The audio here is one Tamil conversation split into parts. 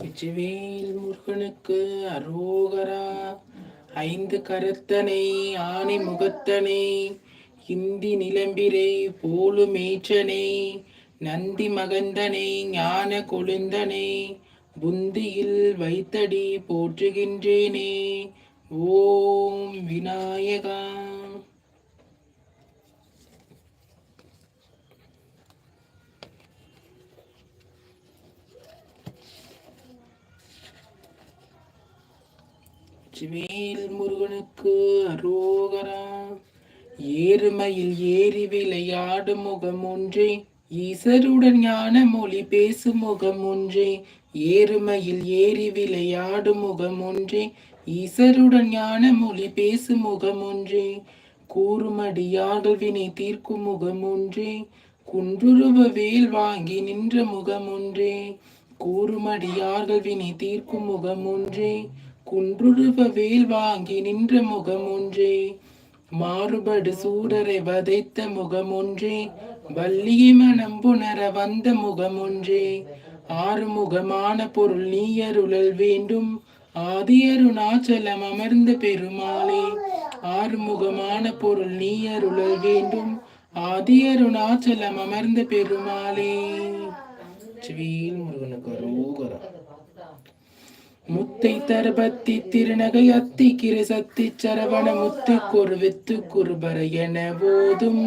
விஜவேல் முருகனுக்கு அரோகரா ஐந்து கரத்தனை ஆணை முகத்தனை இந்தி நிலம்பிரை போலுமேற்றனை நந்தி மகந்தனை ஞான கொழுந்தனை புந்தியில் வைத்தடி போற்றுகின்றேனே ஓம் விநாயகா. சிவேல் முருகனுக்கு அரோகரா. ஏறுமையில் ஏறி விளையாடும் முகம் ஒன்றே ஈசருடன் ஞான மொழி பேசும் முகம் ஒன்றே ஏறுமையில் ஏறி விளையாடும் முகம் ஒன்றே ஈசருடன் ஞான மொழி பேசும் முகம் ஒன்றே கூறுமடியாடல் வினை தீர்க்கும் முகம் ஒன்றே குன்றுருவ வேல் வாங்கி நின்ற முகம் ஒன்றே கூறுமடியார்கள் வினை தீர்க்கும் முகம் ஒன்றே குன்றுருவ வேல் வாங்கி நின்ற முகம் ஒன்றே மாறுபடு சூடரை வதைத்த முகம் ஒன்றே வள்ளியை மனம் புணர வந்த முகம் ஒன்றே ஆறுமுகமான பொருள் நீயருளல் வேண்டும். ஆதியருணாச்சலம் அமர்ந்த பெருமாளே. ஆறுமுகமான பொருள் நீயருளல் வேண்டும். ஆதியருணாச்சலம் அமர்ந்த பெருமாளே. முருகனுக்கு அரோகரா. முத்தை தரபத்தி திருநகை அத்தி கிரு சத்தி சரவண முத்து கொருவித்து குருபர என போதும்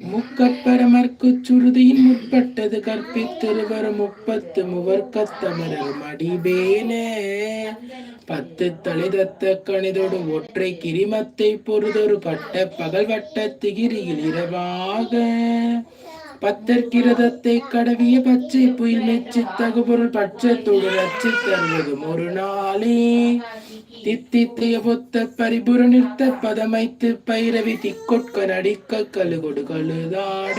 முக்கப்பரமர்க்கு சுருதியின் முற்பட்டது கற்பித்திருவர் முப்பத்து முவர்க்கத்தமரல் மடிபேனே பத்து தளிதத்த கணிதோடு ஒற்றை கிரிமத்தை பொறுதொரு பட்ட பகல் வட்ட திகிரியில் இரவாக. பத்தற்கிரதத்தை கடவிய பச்சை புயல் நெச்சி தகுபொருள் பட்சத்தோடு நச்சு தருவதும் ஒரு நாளே தித்தித்தைய பொத்த பரிபுர நிறுத்த பதமைத்து பைரவி திக்கொட்க நடிக்க கழுகொடு கழுதாட.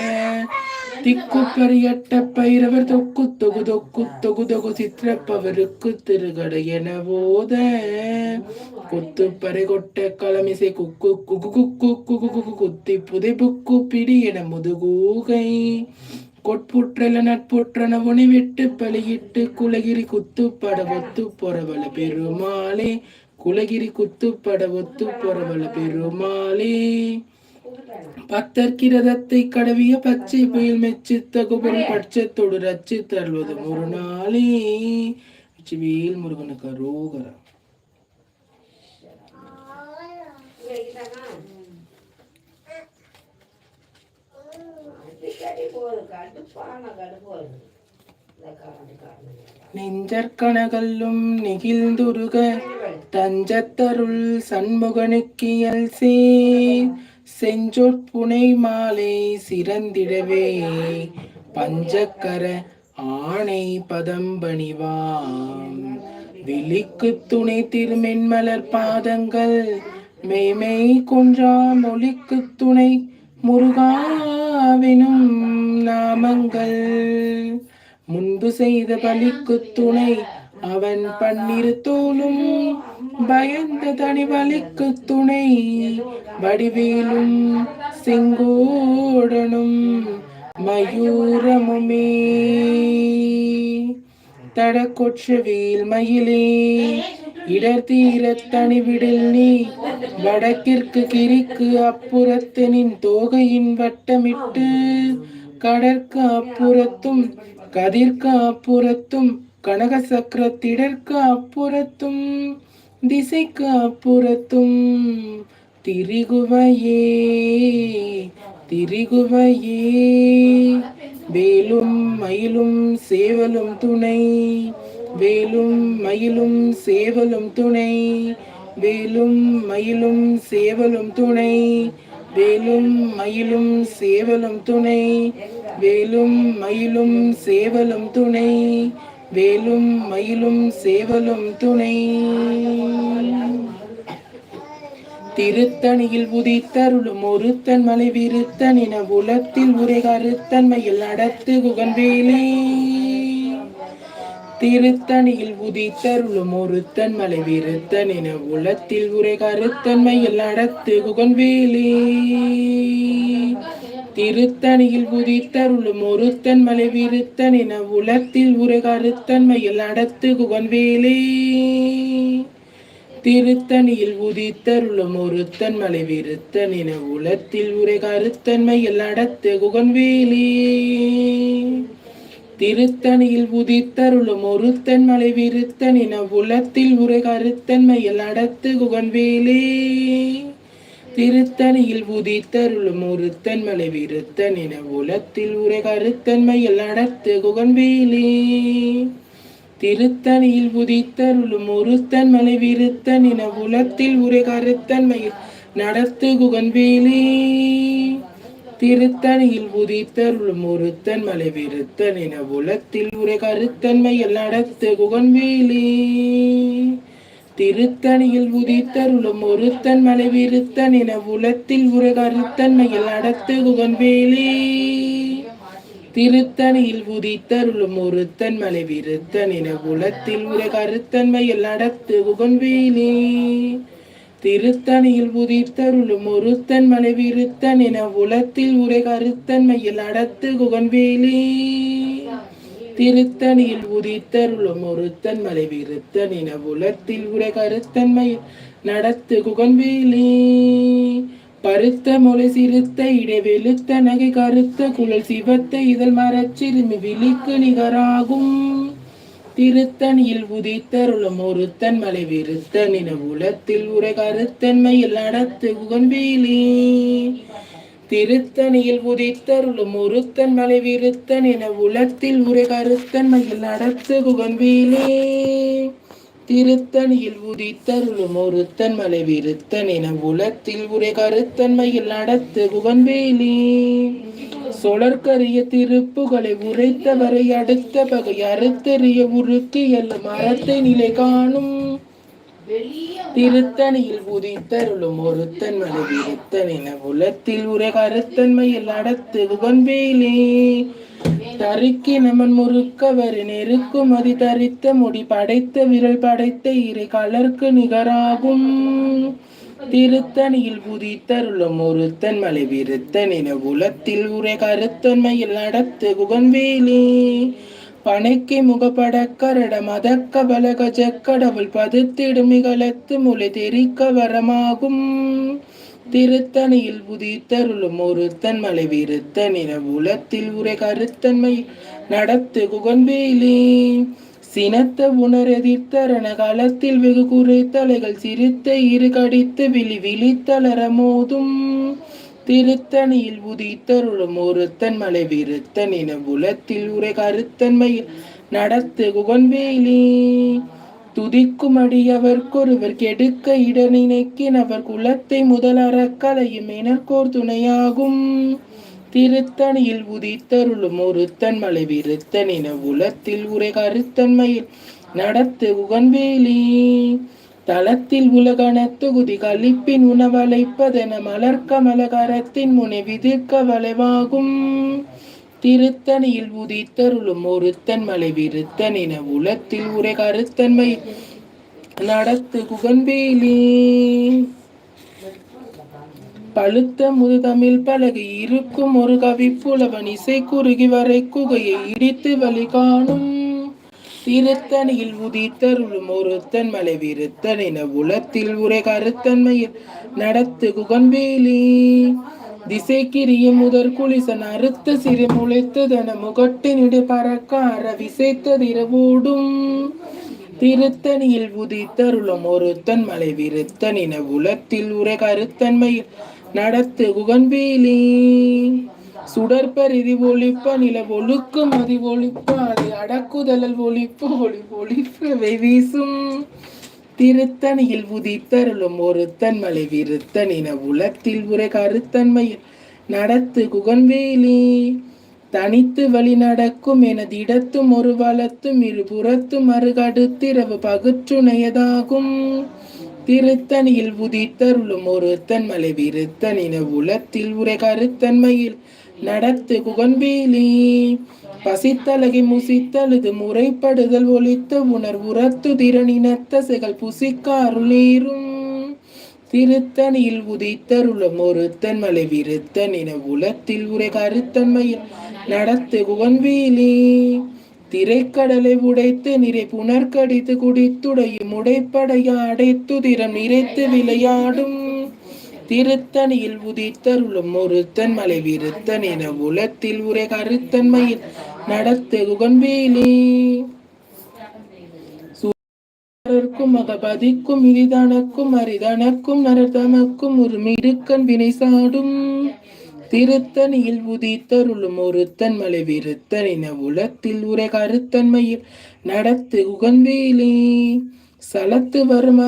திக்கு பெரியட்ட பைரவர் தொக்கு தொகு தொக்கு தொகு தொகு சித்திரப்பவருக்கு திருகட என போத. குத்து பறை கொட்ட களமிசை குக்கு குகு குக்கு குகு குகு குத்தி புதை புக்கு பிடி என முதுகூகை. கொட்புற்றல நட்புற்றன உனை விட்டு பலியிட்டு குலகிரி குத்துப்பட ஒத்து பொறவல பெருமாளே. குலகிரி குத்துப்பட ஒத்து பொறவள பெருமாளே. பத்தற்கிரதத்தை கடவிய பச்சை புயல் மெச்சித்த குபுரம் பட்சத்தோடு ரச்சி தருவது ஒரு நாளே வேல் முருகனுக்கு அரோகரா. நெஞ்சற்கனகல்லும் நெகிழ்ந்துருக தஞ்சத்தருள் சண்முகனுக்கியல் சே செஞ்சொற்புனை மாலை சிறந்திடவே. பஞ்சக்கர ஆணை பதம்பணிவாம். விழிக்கு துணை திருமென்மலர் பாதங்கள் மேமை கொன்றா மொழிக்கு துணை முருகாவினும் நாமங்கள். முன்பு செய்த பலிக்கு துணை அவன் பன்னிரு தோளும் பயந்த தனிவலிக்கு துணை. வடிவேலும் செங்கோடனும் மயூரமுமே. தடக்கொற்றவேல் மயிலே இடர் தீர தனிவிடில் நீ. வடக்கிற்கு கிரிக்கு அப்புறத்தனின் தோகையின் வட்டமிட்டு கடற்கு அப்புறத்தும் கதிர்க்கு அப்புறத்தும் கனக சக்கரத்திடற்கு அப்புறத்தும் திசைக்கு அப்புறத்தும் திரிகுவையே திரிகுவையே. வேலும் மயிலும் சேவலும் துணை வேலும் மயிலும் சேவலும் துணை வேலும் மயிலும் சேவலும் துணை வேலும் மயிலும் சேவலும் துணை வேலும் மயிலும் சேவலும் துணை வேலும் மயிலும் சேவலும் துணை. திருத்தணியில் உதித்தருளும் ஒருத்தன் மலை விருத்தன் என உலத்தில் உரை கருத்தன்மையில் நடத்து குகன்வேலே. திருத்தணியில் உதித்தருளும் ஒருத்தன் மலை விருத்தன் என உலத்தில் உரை கருத்தன்மையில் நடத்து குகன்வேலே. திருத்தணியில் உதித்தருளும் ஒருத்தன் மலை விருத்தன் என உலத்தில் உரை கருத்தன்மையில் அடத்து குகன்வேலே. திருத்தணியில் உதித்தருளும் ஒருத்தன் மலை விருத்தன் என உலத்தில் உரை கருத்தன்மையில் அடத்து குகன்வேலே. திருத்தணியில் உதித்தருளும் ஒருத்தன் மலை விருத்தன் என உலத்தில் உரை கருத்தன்மையில் அடத்து குகன்வேலே. திருத்தணியில் உதித்தருளும் ஒருத்தன் மலை விருத்தன் என உலத்தில் உரை கருத்தன்மையில் அடத்து குகன்வேலே. திருத்தணியில் உதித்தருளும் ஒருத்தன் மலை விருத்தன் என உலத்தில் உரைகருத்தன்மையில் நடத்து குகன்வேலே. திருத்தணியில் உதித்தருளும் ஒருத்தன் மலை விருத்தன் என உலத்தில் உரைகருத்தன்மையில் நடத்து குகன்வேலே. திருத்தணியில் உதித்தருளும் ஒருத்தன் மலை விருத்தன் என உலத்தில் உரகருத்தன்மையில் நடத்து குகன்வேலே திருத்தணியில் உதித்தருளும் ஒருத்தன் மலை விருத்தன் என உலத்தில் உரகருத்தன்மையில் நடத்து குகன்வேலே திருத்தணியில் உதித்தருளும் ஒருத்தன் மலை விருத்தன் என உலத்தில் உரை கருத்தன்மையில் நடத்து குகன்வேலே திருத்தணியில் உதித்தருளும் ஒருத்தன் மலை விருத்தன் என உலத்தில் உலகருத்தன்மையில் நடத்து குகன்வேலே. பருத்த மொழி சிறுத்த இடை வெளுத்த நகை கருத்த குழல் சிவத்த இதழ் மரச்சிறுமி விழிக்கு நிகராகும். திருத்தணியில் உதித்தருளும் ஒருத்தன் மலை விருத்தன் என உலத்தில் உரை கருத்தன்மையில் நடத்து குகன்வேலே. திருத்தணியில் உதித்தருளும் ஒருத்தன் மலை விருத்தன் என உலத்தில் உரை கருத்தன்மையில் நடத்து குகன்வேலே திருத்தணியில் உதித்தருளும் ஒருத்தன் மலை விருத்தன் என உலத்தில் உரை கருத்தன்மையில் நடத்து குகன்வேலி சொலற்கரிய திருப்புகளை உரைத்தவரை அடுத்த பகை அறுத்தறிய உருக்கு எல்லாம் மரத்தை நிலை காணும். திருத்தணியில் உதித்தருளும் ஒருத்தன் மலை விருத்தன் என உலத்தில் உரை கருத்தன்மையில் அடத்து குகன்வேலே தருக்கி நமன் முறுக்கவர் நெருக்கும் அதி தரித்த முடி படைத்த விரல் படைத்த இறை கலர்க்கு நிகராகும். திருத்தணியில் புதித்தருளும் ஒருத்தன் மலை விருத்தன் என உலத்தில் உரை கருத்தன்மையில் நடத்து குகன்வேலே பனைக்கு முகப்படக்கரட மதக்க பலக ஜக்கடவுள் பதுத்திடும் இகலத்து முளை தெரிக்க வரமாகும். திருத்தணியில் உதித்தருளும் ஒருத்தன் மலை விருத்தன் உலத்தில் உரை கருத்தன்மை நடத்து குகன்வேலே. சினத்த உணரெதிர்த்தரண காலத்தில் வெகு குறைத்தலைகள் சிரித்த இரு கடித்து விழி விழித்தளர மோதும். திருத்தணியில் உதித்தருளும் ஒருத்தன் மலை விருத்தன் என உலத்தில் உரை கருத்தன்மையில் நடத்து குகன்வேலி. துதிக்கும் அடியவர்க்கொருவர் கெடுக்க இட நினைக்கின் அவர் குலத்தை முதல் அறக்கலையும் எனற்கோர் துணையாகும். திருத்தணியில் உதித்தருளும் ஒருத்தன் மலை விருத்தன் என உலத்தில் உரை கருத்தன்மையில் நடத்து குகன்வேலி. தளத்தில் உலகன தொகுதி கழிப்பின் உணவழைப்பதென மலர்க்க மலகரத்தின் முனை விதிர்க்க வளைவாகும். திருத்தணியில் உதித்தருளும் ஒருத்தன் மலை விருத்தன் என உலத்தில் உரை கருத்தன்மை நடத்து குகன்பேலி பழுத்த முதுதமிழ் பலகை இருக்கும் ஒரு கவிப்புலவன் இசை குறுகி வரை குகையை இடித்து வழி காணும் திருத்தணியில் உதித்தருளும் ஒருத்தன் மலை விருத்தன் என உலத்தில் உரை கருத்தன்மையில் நடத்து குகன்வேலி திசைக்கிரிய முதற் குளிசன் அறுத்த சிறு முளைத்ததென முகட்டினிடு பறக்க அற விசைத்ததிரவோடும் திருத்தணியில் உதித்தருளும் ஒருத்தன் மலை விருத்தன் என உலத்தில் உரை கருத்தன்மையில் நடத்து குகன்வேலி சுடற்பரிதி ஒழிப்ப நில ஒழுக்கும் மதி ஒழிப்ப அதை அடக்குதலல் ஒழிப்பு ஒளி ஒளிப்பவை வீசும். திருத்தணியில் உதித்தருளும் ஒருத்தன் மலை விருத்தன் என உலத்தில் உரை கருத்தன்மையில் நடத்து குகன்வேலி. தனித்து வழி நடக்கும் எனது இடத்தும் ஒரு வளத்தும் இருபுறத்தும் மறுகடுத்திரவு பகுற்றுணையதாகும். திருத்தணியில் உதித்தருளும் ஒருத்தன் மலை விருத்தன் என உலத்தில் உரை கருத்தன்மையில் நடத்து குகன்வேலி பசித்தலகி முசித்தழுது முறைப்படுதல் ஒழித்த உணர் உரத்து திறனினத்த செகல் புசிக்க அருளேறும் திருத்தணியில் உதித்தருளும் ஒருத்தன் மலை விருத்தன் என உலத்தில் உரை கருத்தன்மையில் நடத்து குவன்வீலி திரைக்கடலை உடைத்து நிறை புனர்கடித்து குடித்துடையும் உடைப்படைய அடைத்து திறம் நிறைத்து விளையாடும். திருத்தணியில் உதித்தருளும் ஒருத்தன் மலை விருத்தன் என உலத்தில் உரை கருத்தன்மையில் நடத்து குகன்வேலி சூரர்க்கும் மகபதிக்கும் இனிதனக்கும் அரிதனக்கும் நரதமக்கும் ஒரு மிருக்கன் வினை சாடும். திருத்தணியில் உதித்தருளும் ஒருத்தன் மலை விருத்தன் என உலத்தில் உரை கருத்தன்மையில் நடத்து குகன்வேலே சலத்து வரும்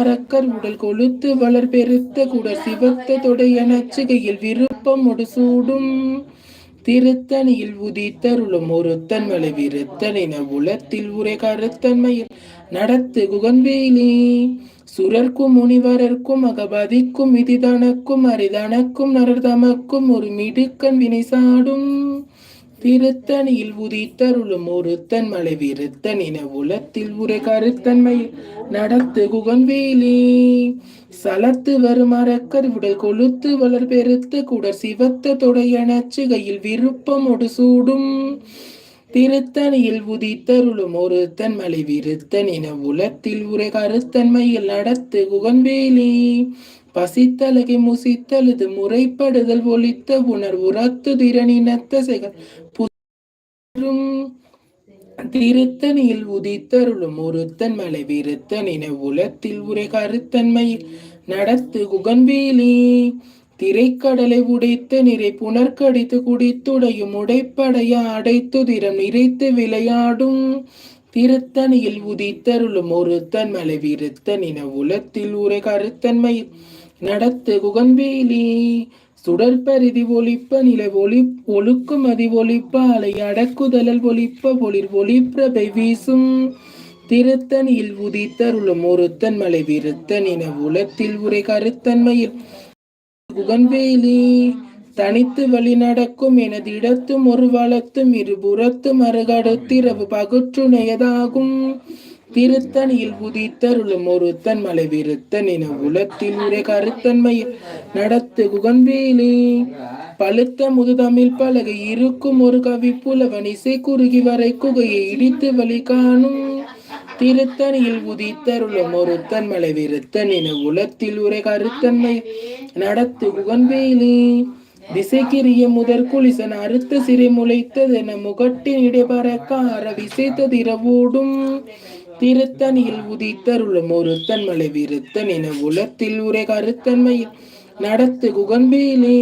உடல் கொழுத்து வளர் பெருத்த குடர் சிவத்த தொடைய நச்சுகையில் விருப்பம் சூடும். திருத்தணியில் உதித்தருளும் ஒருத்தன் மலை விருத்தனின உலத்தில் உரை கருத்தன்மையில் நடத்து குகன்வேலி சுரர்க்கும் முனிவரர்க்கும் அகபதிக்கும் விதிதனக்கும் அரிதனக்கும் நரதமக்கும் ஒரு மிடுக்கன் வினை சாடும். திருத்தணியில் உதித்தருளும் ஒருத்தன் மலை விருத்தன் இன உலத்தில் உரை கருத்தன்மையில் நடத்து குகன்வேலி. சலத்து வரும் அரக்கர் உடல் கொழுத்து வளர் பெருத்த குடர் சிவத்த தொடைய நச்சுகையில் விருப்பம் ஒடு சூடும். திருத்தணியில் உதித்தருளும் ஒருத்தன் மலை விருத்தன் இன உலத்தில் உரை கருத்தன்மையில் நடத்து குகன்வேலி. பசித்தலகை முசித்தழுது முறைப்படுதல் ஒலித்த உணர் உரத்து திறனினத்த செகல் திருத்தனியில் திருத்தணியில் உதித்தருளும் ஒருத்தன் மலை விருத்தன் என உலத்தில் உரை கருத்தன்மையில் நடத்து குகன்வேலி திரைக்கடலை உடைத்த நிறை புனர்கடித்து குடித்துடையும் உடைப்படைய அடைத்து திறம் நிறைத்து விளையாடும். திருத்தணியில் உதித்தருளும் ஒருத்தன் மலை விருத்தன் என உலத்தில் உரை கருத்தன்மையில் நடத்து குகன்வேலி சுடற்பரிதி ஒலிப்ப நிலை ஒளி ஒழுக்கும் அதி ஒலிப்ப அலை அடக்குதலல் ஒலிப்ப ஒளிர் ஒளிப்பிரபை வீசும். திருத்தனில் உதித்தருளும் ஒருத்தன் மலை விருத்தன் என உலத்தில் உரை கருத்தன்மையில் குகன்வேலி தனித்து வழி நடக்கும் எனது இடத்தும் ஒரு வளத்தும் இருபுறத்தும் அருகடுத்திரவு பகுற்றுணையதாகும். திருத்தணியில் உதித்தருளும் ஒருத்தன் மலை விருத்தன் என உலத்தில் உரை கருத்தன்மையில் நடத்து குகன்வேலி. பழுத்த முதுதமிழ் பலகை இருக்கும் ஒரு கவி புலவன் இசை குறுகி வரை குகையை இடித்து வழி காணும். திருத்தணியில் உதித்தருளும் ஒருத்தன் மலை விருத்தன் என உலத்தில் உரை கருத்தன்மை நடத்து குகன்வேலி. திசைக்கிரிய முதற் குளிசன் அறுத்த சிறை முளைத்ததென முகட்டின் இடைபறக்க அற திரவோடும் திருத்தனியில் உதித்தருளும் ஒருத்தன் மலை விருத்தன் என உலத்தில் உரை கருத்தன்மையில் நடத்து குகன்பேலி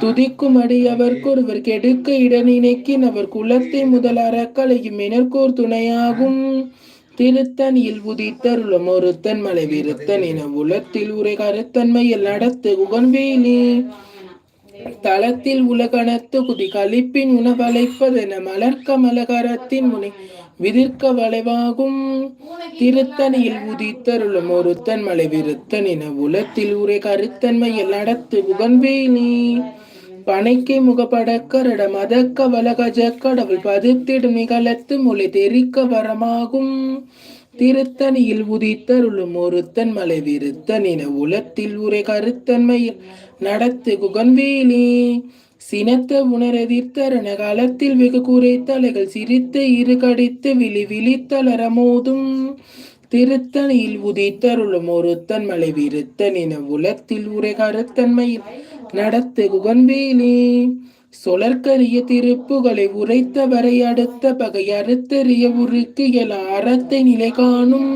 துதிக்கும் அடியவர்க்கொருவர் கெடுக்க இடநினைக்கின் அவர் குலத்தை முதல் அறக்கலையும் எனர்கோர் துணையாகும். திருத்தனியில் உதித்தருளும் ஒருத்தன் மலை விருத்தன் என உலத்தில் உரை கருத்தன்மையில் நடத்து குகன்வேலி தளத்தில் உலகணத்து குதி கழிப்பின் உணவழைப்பதென மலர்க்க மலகரத்தின் முனை. விதிர்க்க வளைவாகும். திருத்தணியில் உதித்தருளும் ஒருத்தன் மலை விருத்தனின உலத்தில் உரை கருத்தன்மையில் நடத்து புகன்வேலி பனைக்கை முகப்படக்கரட மதக்க வலகஜ கடவுள் பதித்திடும் நிகழத்து மொழி தெரிக்க வரமாகும். திருத்தணியில் உதித்தருளும் ஒருத்தன் மலை விருத்தனின உலத்தில் உரை கருத்தன்மையில் நடத்து குகன்வேலி சினத்த உணரதிர்த்தரண காலத்தில் வெகு குறைத்தலைகள் சிரித்து இரு கடித்து விழி விழித்தளரமோதும் திருத்தணியில் உதித்தருளும் ஒருத்தன் மலை விருத்தன் என உலத்தில் உரை கருத்தன்மையில் நடத்து குகன்வேலே. சொலற்கரிய திருப்புகளை உரைத்த வரை அடுத்த பகை அறுத்தறிய உருக்கு எல அறத்தை நிலை காணும்.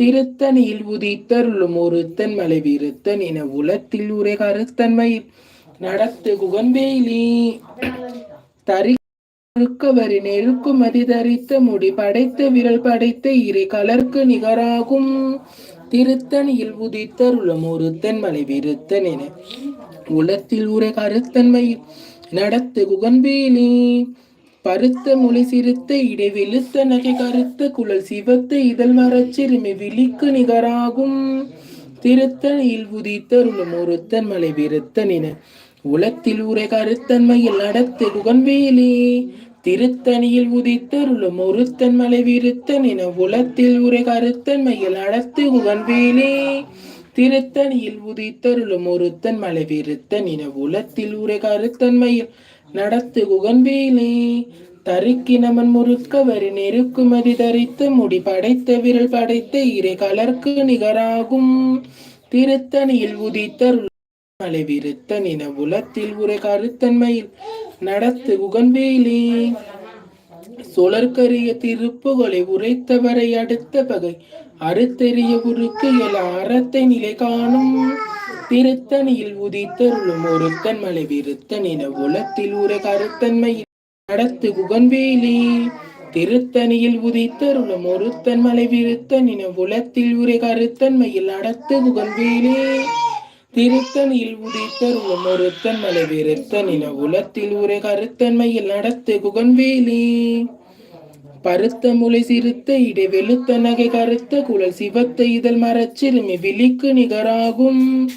திருத்தணியில் உதித்தருளும் ஒருத்தன் மலை விருத்தன் என உலத்தில் உரை கருத்தன்மையில் நடத்து குகம்பேலி தரி வரி நெருக்கும் தரித்த முடி படைத்த விரல் படைத்த இறை கலர்க்கு நிகராகும். திருத்தணியில் உதித்தருளம் ஒருத்தன் மலை விருத்தன் என உலத்தில் உரை கருத்தன்மை நடத்து குகன்பேலி பருத்த மொழி சிறுத்த இடை வெளுத்த நகை கருத்த குழல் சிவத்த இதழ் மரச்சிறுமி விழிக்கு நிகராகும். திருத்தணியில் உதித்தருளும் ஒருத்தன் மலை விருத்தன் என உலத்தில் உரை கருத்தன்மையில் நடத்து குகன்வேலி. திருத்தணியில் உதித்தருளும் ஒருத்தன் மலை விருத்தன் என உலத்தில் உரை கருத்தன்மையில் நடத்து குகன்வேலி. திருத்தணியில் உதித்தருளும் ஒருத்தன் மலை விருத்தன் என உலத்தில் உரை கருத்தன்மையில் நடத்து குகன்வேலே. தருக்கினமன் முறுக்கவரி நெருக்குமதி தரித்த முடி படைத்த விரல் படைத்த இறை கலர்க்கு நிகராகும். திருத்தணியில் உதித்தருள் மலை விருத்தன் இன உலத்தில் உரை கருத்தன்மையில் நடத்து குகன்வேலே சுழற்கரிய திருப்புகளை உரைத்தவரை அடுத்த பகை. அறுத்தெறிய உருக்கு எல அறத்தை நிலை காணும். திருத்தணியில் உதித்தருளும் ஒருத்தன் மலை விருத்தன் என உலத்தில் உரை கருத்தன்மையில் நடத்து குகன்வேலே திருத்தணியில் உதித்தருளும் ஒருத்தன் மலை விருத்தன் என உலத்தில் உரை கருத்தன்மையில் நடத்து குகன்வேலே திருத்தணியில் உதித்தருளும் ஒருத்தன் மலை விருத்தன் என உலத்தில் உரை கருத்தன்மையில் நடத்து குகன்வேலி. பருத்த முளை சிறுத்த இடை வெளுத்த நகை கருத்த குழல் சிவத்த இதழ் மரச்சிறுமி விழிக்கு நிகராகும்.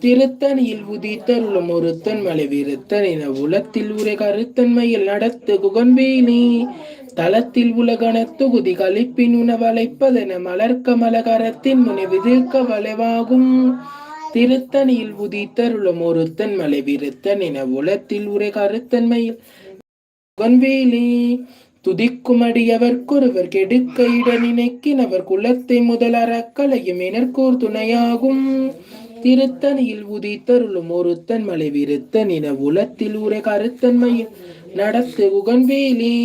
திருத்தணியில் உதித்தருளும் ஒருத்தன் மலை விருத்தன் என உலத்தில் உரை கருத்தன்மையில் நடத்து குகன்வேலி. தளத்தில் உலகன தொகுதி கழிப்பின் உணவளைப்பதென மலர்க்க மலகரத்தின் முனை விதிர்க்க வளைவாகும். திருத்தணியில் உதித்தருளும் ஒருத்தன் மலை விருத்தன் என உலத்தில் உரை கருத்தன்மையில் வேலே துதிக்கும் அடியவர்க்கொருவர் கெடுக்க இட நினைக்கினவர் குலத்தை முதல் அறக்கலையும் எனற்கோர் துணையாகும். திருத்தணியில் உதித்தருளும் ஒருத்தன் மலை விருத்தன் என உலத்தில் உரை கருத்தன்மையில் நடத்து உகன்வேலே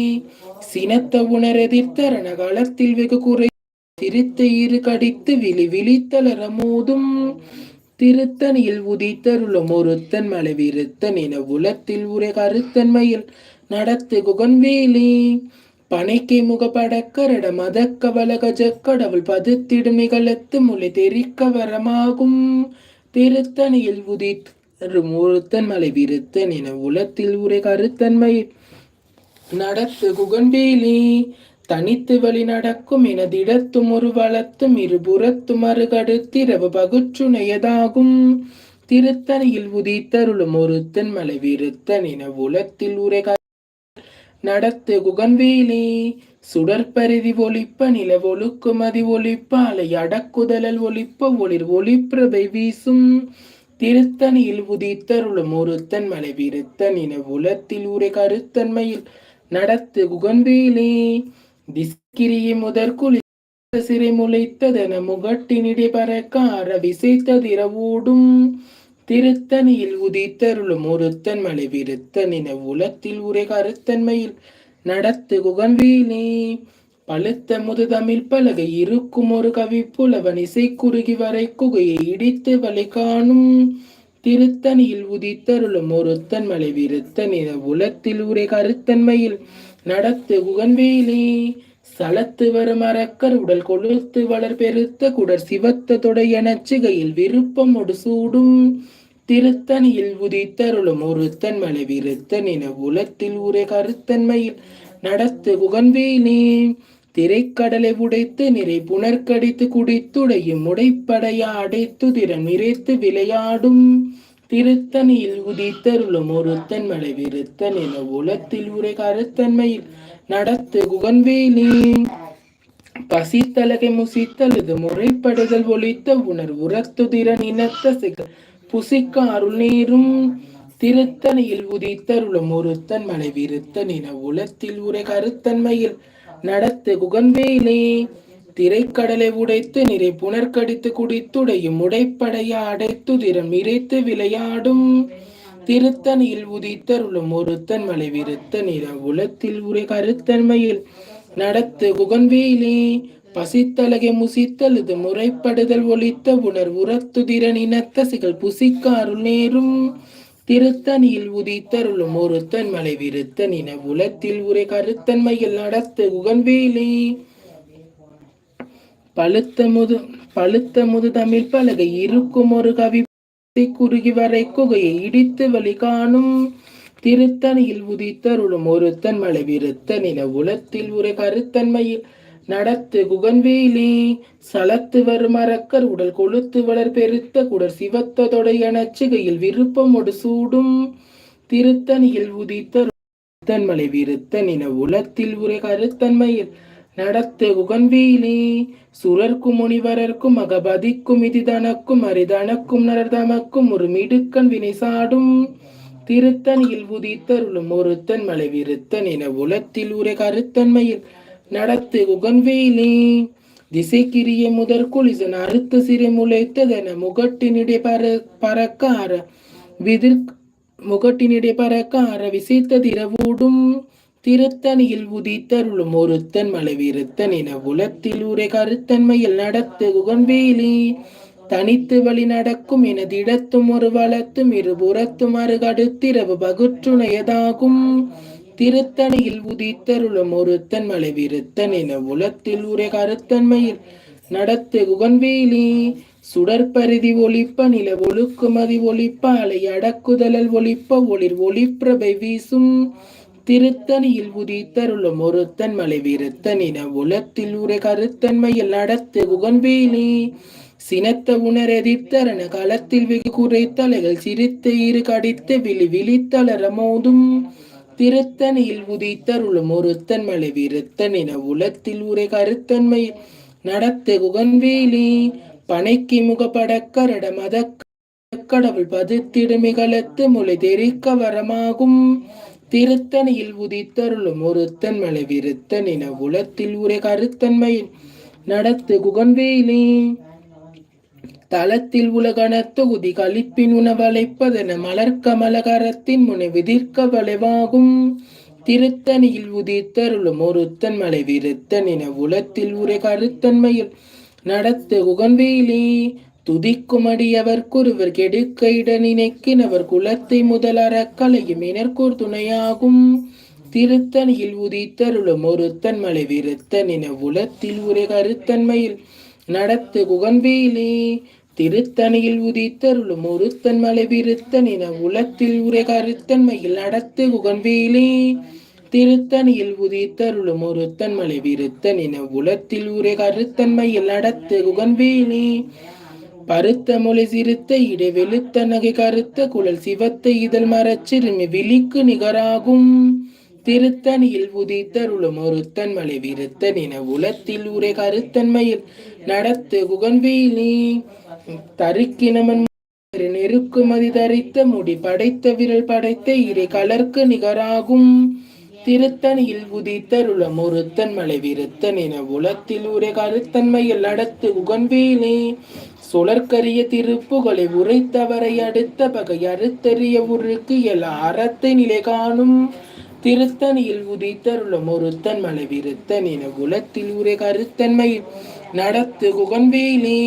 சினத்த உணரெதிர்த்தரண காலத்தில் வெகு குறை. திருத்த இரு கடித்து விழி விழித்தளர மோதும். திருத்தணியில் உதித்தருளும் ஒருத்தன் மலை விருத்தன் என உலத்தில் உரை கருத்தன்மையில் நடத்து குகன்வேலி. பனைக்கை முகப்படக்கரட மதக்க வலகஜ கடவுள் பதுத்திடும் நிகழத்து முளை தெரிக்க வரமாகும் திருத்தணியில் உதித்தரும் ஒருத்தன் மலை விருத்தன் என உலத்தில் உரை கருத்தன்மை நடத்து குகன்வேலி. தனித்து வழி நடக்கும் எனதிடத்தும் ஒரு வளத்தும் இருபுறத்தும் அருகடுத்திரவு பகுச்சுனையதாகும் திருத்தணியில் உதித்தருளும் ஒருத்தன் மலை விருத்தன் என உலத்தில் உரை நடத்து குகன்வேலி சுடற்பரிதி ஒளிப்ப நில ஒழுக்குமதி ஒளிப்ப அலை அடக்குதலல் ஒளிப்ப ஒளிர் ஒளிப்பிரபை வீசும். திருத்தணியில் உதித்தருளும் ஒருத்தன் மலை விருத்தன் என உலத்தில் உரை கருத்தன்மையில் நடத்து குகன்வேலி திஸ்கிரியை முதற்குளி சிறை முளைத்ததென முகட்டினிடை பறக்கார விசைத்த விசைத்ததிரவூடும் திருத்தணியில் உதித்தருளும் ஒருத்தன் மலை விருத்தனின உலத்தில் உரை கருத்தன்மையில் நடத்து குகன்வேலி. பழுத்த முதுதமிழ் பலகை இருக்கும் ஒரு கவி புலவன் இசை குறுகி வரை குகையை இடித்து வழி காணும் திருத்தணியில் உதித்தருளும் ஒருத்தன் மலை விருத்தன் உலத்தில் உரை கருத்தன்மையில் நடத்து குகன்வேலி சலத்து வரும் அரக்கர் உடல் கொழுத்து வளர் பெருத்த குடர் சிவத்த தொடை எனச்சுகையில் விருப்பம் ஒடு சூடும். திருத்தனியில் உதித்தருளும் ஒருத்தன் மலை விருத்தன் என உலத்தில் உரை கருத்தன்மையில் நடத்து குகன்வேலி திரைக்கடலை உடைத்து நிறை புனர்கடித்து குடித்துடையும் உடைப்படையா அடைத்து திறன் நிறைத்து விளையாடும். திருத்தணியில் உதித்தருளும் ஒருத்தன் மலை விருத்தன் என உலத்தில் உரை கருத்தன்மையில் நடத்து குகன்வேலி. பசித்தலகை முசித்தழுது முறைப்படுதல் ஒழித்த உணர் உரத்துதிரன் இனத்த சிகர் புசிக்க அருள் நீரும். திருத்தணியில் உதித்தருளும் ஒருத்தன் மலை விருத்தன் என உலத்தில் உரை கருத்தன்மையில் நடத்து குகன்வேலே. திரைக்கடலை உடைத்து நிறை புனர்கடித்து குடித்துடையும் உடைப்படைய அடைத்து திறம் இறைத்து விளையாடும். திருத்தணியில் உதித்தருளும் ஒருத்தன் மலை விருத்தன் என உலத்தில் உரை கருத்தன்மையில் நடத்து குகன்வேலி பசித்தலகை முசித்தழுது முறைப்படுதல் ஒழித்த உணர் உரத்துதிரன் இனத்த இனத்தசிகள் புசிக்காருள் நேரும். திருத்தணியில் உதித்தருளும் ஒருத்தன் மலை விருத்தன் இன உலத்தில் உரை கருத்தன்மையில் நடத்து உகன்வேலி. பழுத்த முது பழுத்த முது தமிழ் பலகை இருக்கும் ஒரு கவி குறுகி வரை குகையை இடித்து வழி காணும் திருத்தணியில் உதித்தருளும் ஒருத்தன் மலை விருத்தன் என உலத்தில் உரை கருத்தன்மையில் நடத்து குகன்வேலி சலத்து வரும் அரக்கர் உடல் கொழுத்து வளர் பெருத்த குடர் சிவத்த தொடை அணச்சுகையில் விருப்பம் ஒடு சூடும் திருத்தணியில் உதித்த மலை விருத்தன் என உலத்தில் உரை கருத்தன்மையில் நடத்து குகன்வீலி சுரர்க்கும் முனிவரர்க்கும் அகபதிக்கும் இதிதனக்கும் அரிதனக்கும் நரதமக்கும் ஒரு மிடுக்கன் வினை சாடும். திருத்தணியில் உதித்தருளும் ஒருத்தன் மலை விருத்தன் என உலத்தில் உரை கருத்தன்மையில் நடத்து குகன்வேலி திசைக்கிரிய முதற் குளிசன் அறுத்த சிறை முளைத்ததென முகட்டினிடை பர பறக்கார விதிர் முகட்டினிடை பறக்கார விசைத்த திரவூடும் திருத்தணியில் உதித்தருளும் ஒருத்தன் மலைவிருத்தன் என உலத்தில் உரை கருத்தன்மையில் நடத்து குகன்வேலி தனித்து வழி நடக்கும் எனதிடத்தும் ஒரு வளத்தும் இருபுறத்தும் அருகடுத்திரவு பகுற்றுணையதாகும். திருத்தணியில் உதித்தருளும் ஒருத்தன் மலைவிருத்தன் என உலத்தில் உரை கருத்தன்மையில் நடத்து குகன்வேலி சுடற்பரிதி ஒளிப்ப நில ஒழுக்குமதி ஒளிப்ப அலை அடக்குதலல் ஒளிப்ப ஒளிர் ஒளிப்பிரபை வீசும். திருத்தணியில் உதித்தருளும் ஒருத்தன் மலை உலத்தில் உரை கருத்தன்மையில் நடத்து குகன்வேலி சினத்த உணரெதிர்த்தரன களத்தில் வெகு குறைத்தலைகள் சிரித்த இரு கடித்த விழி விழித்தளர மோதும். திருத்தணியில் உதித்தருளும் ஒருத்தன் மலை விருத்தன் உலத்தில் உரை கருத்தன்மை நடத்த குகன்வேலி பனைக்கு முகப்படக்கரட மத கடவுள் பதித்திடுமிகளத்து மொழி தெரிக்க வரமாகும். திருத்தணியில் உதித்தருளும் ஒருத்தன் மலை விருத்தன் என உலத்தில் உரை கருத்தன்மையில் நடத்து குகன்வேலே தளத்தில் உலகணத்து உதி கழிப்பின் உணவழைப்பதென மலர்க்கமலகரத்தின் முனை விதிர்க்க வளைவாகும். திருத்தணியில் உதித்தருளும் ஒருத்தன் மலை விருத்தன் என உலத்தில் உரை கருத்தன்மையில் நடத்து குகன்வேலி துதிக்கும் அடியவர்க்கொருவர் கெடுக்க இட நினைக்கினவர் குலத்தை முதலற கலையும் இனர்கோர் துணையாகும். திருத்தணியில் உதித்தருளும் ஒருத்தன் மலை விருத்தன் என உலத்தில் உரை கருத்தன்மையில் நடத்து குகன்வேலி. திருத்தணியில் உதித்தருளும் ஒருத்தன் மலை விருத்தன் என உலத்தில் உரை கருத்தன்மையில் நடத்து குகன்வேலி. திருத்தணியில் உதித்தருளும் ஒருத்தன் மலை விருத்தன் என உலத்தில் உரை கருத்தன்மையில் நடத்து குகன்வேலி. பருத்த மொழி சிறுத்த இடை வெளுத்த நகை கருத்த குழல் சிவத்த இதழ் மரச்சிறுமி விழிக்கு நிகராகும். திருத்தணியில் உதித்தருளும் ஒருத்தன் மலை விருத்தன் என உலத்தில் உரை கருத்தன்மையில் நடத்து குகன்வேலி. தருக்கினமன் நெருக்குமதி தரித்த முடி படைத்த விரல் படைத்த இறை கலர்க்கு நிகராகும். திருத்தணியில் உதித்தருளம் ஒருத்தன் மலை விருத்தன் என உலத்தில் உரை கருத்தன்மையில் நடத்து உகன்வேலே. சுழற்கரிய திருப்புகளை உரைத்தவரை அடுத்த பகை அறுத்தறிய உருக்கு எல அறத்தை நிலை காணும். திருத்தணியில் உதித்தருளம் ஒருத்தன் மலை விருத்தன் என உலத்தில் உரை கருத்தன்மையில் நடத்து குகன்வேலே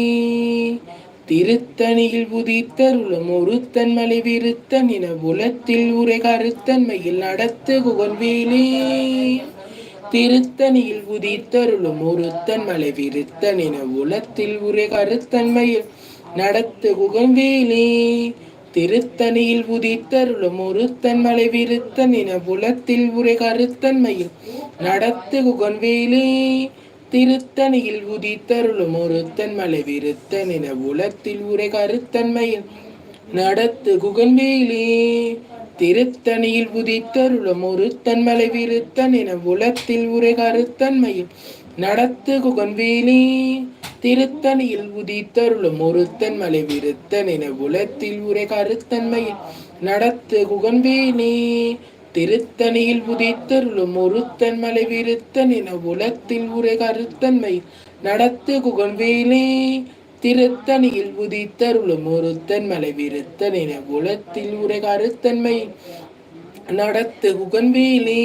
திருத்தணியில் உதித்தருளும் ஒருத்தன் மலை விருத்தன் என உலத்தில் உரை கருத்தன்மையில் நடத்து குகன்வேலே திருத்தணியில் உதித்தருளும் ஒருத்தன் மலை விருத்தன் என உலத்தில் உரை கருத்தன்மையில் நடத்து குகன்வேலே திருத்தணியில் உதித்தருளும் ஒருத்தன் மலை விருத்தன் என உலத்தில் உரை கருத்தன்மையில் நடத்து குகன்வேலே திருத்தணியில் உதித்தருளும் ஒருத்தன் மலை விருத்தன் என உலத்தில் உரை கருத்தன்மையில் நடத்து குகன்வேலே. திருத்தணியில் உதித்தருளும் ஒருத்தன் மலை விருத்தன் என உலத்தில் உரை கருத்தன்மையில் நடத்து குகன்வேலே. திருத்தணியில் உதித்தருளும் ஒருத்தன் மலை விருத்தன் என உலத்தில் உரை கருத்தன்மையில் நடத்து குகன்வேலே. திருத்தணியில் உதித்தருளும் ஒருத்தன் மலை விருத்தன் என உலத்தில் உரை கருத்தன்மை நடத்து குகன்வேலே. திருத்தணியில் உதித்தருளும் ஒருத்தன் மலை விருத்தன் என உலத்தில் உரை கருத்தன்மை நடத்து குகன்வேலே.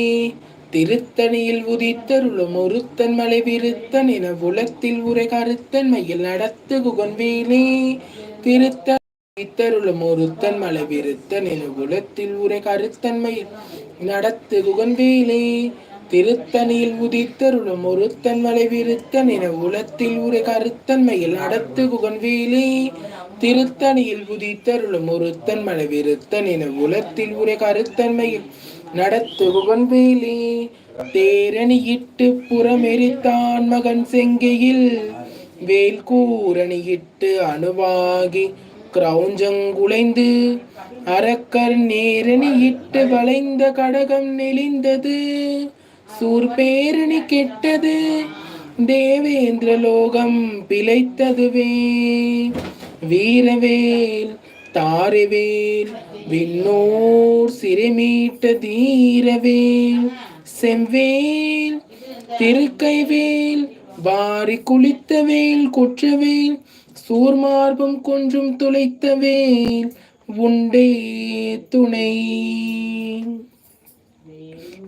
திருத்தணியில் உதித்தருளும் ஒருத்தன் மலை விருத்தன் என உலத்தில் உரை கருத்தன்மையில் நடத்து குகன்வேலே. திருத்த இத்தருளும் ஒருத்தன் மலை விருத்தன் என உலத்தில் உரை கருத்தன்மையில் நடத்து குகன்வேலே. திருத்தணியில் உதித்தருளும் ஒருத்தன் மலை விருத்தன் என உலத்தில் உரை கருத்தன்மையில் நடத்து குகன்வேலே. திருத்தணியில் உதித்தருளும் ஒருத்தன் மலை விருத்தன் என உலத்தில் உரை கருத்தன்மையில் நடத்து குகன்வேலே. தேரணியிட்டு புறமெரித்தான் மகன் செங்கையில். வேல் கூரணியிட்டு அணுவாகி கிரௌஞ்சங்குலைந்து அரக்கர் நேரணியிட்டு வளைந்த கடகம் நெளிந்தது. சூர்பேரணி கெட்டது தேவேந்திர லோகம் பிழைத்ததுவே. வீரவேல் தாரவேல் விண்ணோர் சிறுமீட்ட தீரவேல். செவ்வேல் திருக்கைவேல் வாரி குளித்தவேல் குற்றவேல் சூர்மார்பம் கொஞ்சம் துளைத்தவேல் உண்டே துணை.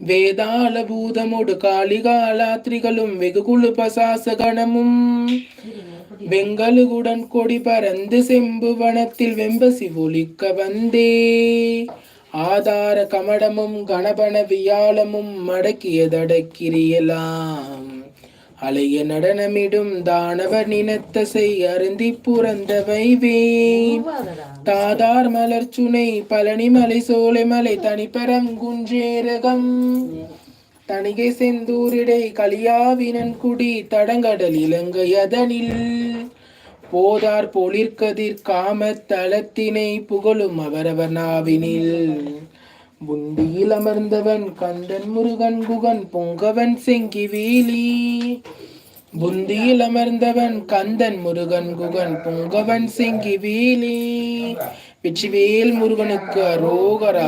வேதாள காளிகாலாத்திரிகளும் காளிகாலாத்ரிகளும் வெகுகுழு பசாச கணமும். வெங்கலுகுடன் கொடி பறந்து செம்பு வனத்தில் வெம்பசி ஒலிக்க வந்தே. ஆதார கமடமும் கணபன வியாழமும் மடக்கியதடக்கிரியலாம். அலைய நடனமிடும் தானவர் நினத்தசை அருந்தி புறந்தவை தாதார் மலர் சுனை பழனி மலை சோலைமலை தனிப்பெறம் குன்றேரகம். தணிகை செந்தூரிடை கலியாவினன் குடி தடங்கடல் இலங்கை அதனில். போதார் பொழிற்கதிர் காமத் தளத்தினை புகழும் அவரவர் நாவினில். புந்தியில் அமர்ந்தவன் கந்தன் முருகன் குகன் பொங்கவன் செங்கி வேலி. புந்தியில் அமர்ந்தவன் கந்தன் முருகன் குகன் பொங்கவன் செங்கி வேலி. வெற்றிவேல் முருகனுக்கு அரோகரா.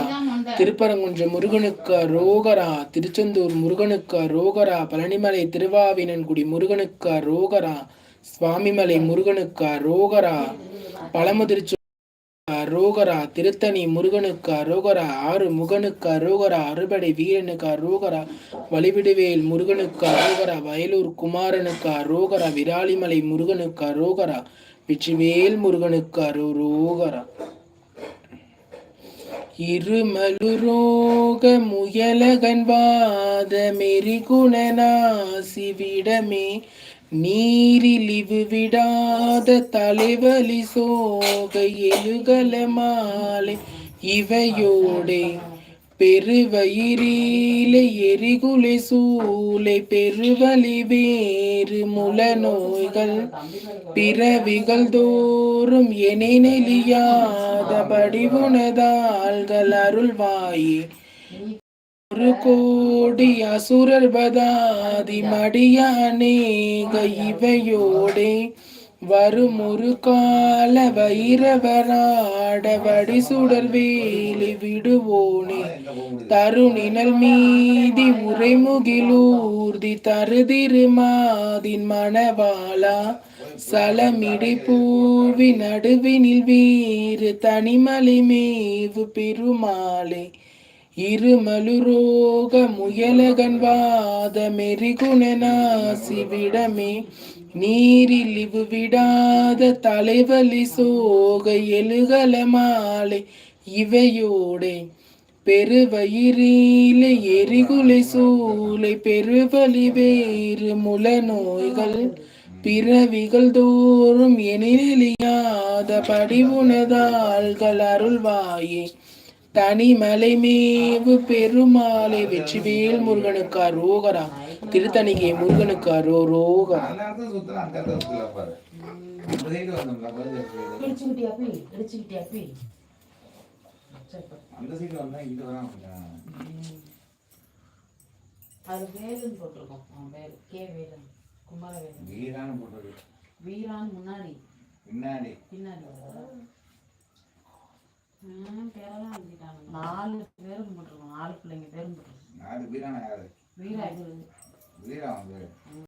திருப்பரங்குன்ற முருகனுக்கு அரோகரா. திருச்செந்தூர் முருகனுக்கு அரோகரா. பழனிமலை திருவாவினன்குடி முருகனுக்கு அரோகரா. சுவாமிமலை முருகனுக்கு அரோகரா. பழமுதிர்ச்சி அரோகரா திருத்தணி முருகனுக்கு அரோகரா ஆறு முகனுக்கு அரோகரா அறுபடை வீரனுக்கு அரோகரா வழிவிடுவேல் முருகனுக்கு அரோகரா வயலூர் குமாரனுக்கு அரோகரா விராலிமலை முருகனுக்கு அரோகரா வெற்றிவேல் முருகனுக்கு அரோரோகரா இருமலுரோக முயலகன் வாத மெரிகுணநாசி விடமே நீரிலிவு விடாத தலைவலி சோகை எழுகல மாலை இவையோடே. பெருவயிரிலே எரிகுலை சூளை பெருவலி வேறு முல நோய்கள் பிறவிகள் தோறும் என நெலியாத படிவுனதாள்கள் அருள்வாயே. ஒரு கோடி அசுரர் பதாதி மடியானே கைவையோடே. வரும் ஒரு கால வைரவராட வடி சுடர் வேலி விடுவோனே. தருணினர் மீதி உரைமுகிலூர்தி தருதிருமாதின் மணவாளா. சலமிடை பூவி நடுவினில் வீறு தனிமலை மேவு பெருமாளே. இருமலுரோக முயலகன் வாத மெரிகுணநாசி விடமே. நீரிலிவு விடாத தலைவலி சோக எழுகல மாலை இவையோடே. பெருவயிரில எரிகுலை சூளை பெருவலி வேறு முல நோய்கள் பிறவிகள் தோறும் எனிலியாத படிவுனதாள்கள் அருள்வாயே. தனிமலை மேவு பெருமாளை வெற்றிவேல் முருகனுக்கு அரோகரா திருத்தணிகை முருகனுக்கு வீரான்னு போட்டது வீரான் முன்னாடி. பின்னாடி. பின்னாடி நாலு பேரும் போட்டிருக்கோம் நாலு பிள்ளைங்க பேரும் போட்டிருக்கோம் யாரு வீரானா யாரு? வீரா வீரா பேரு.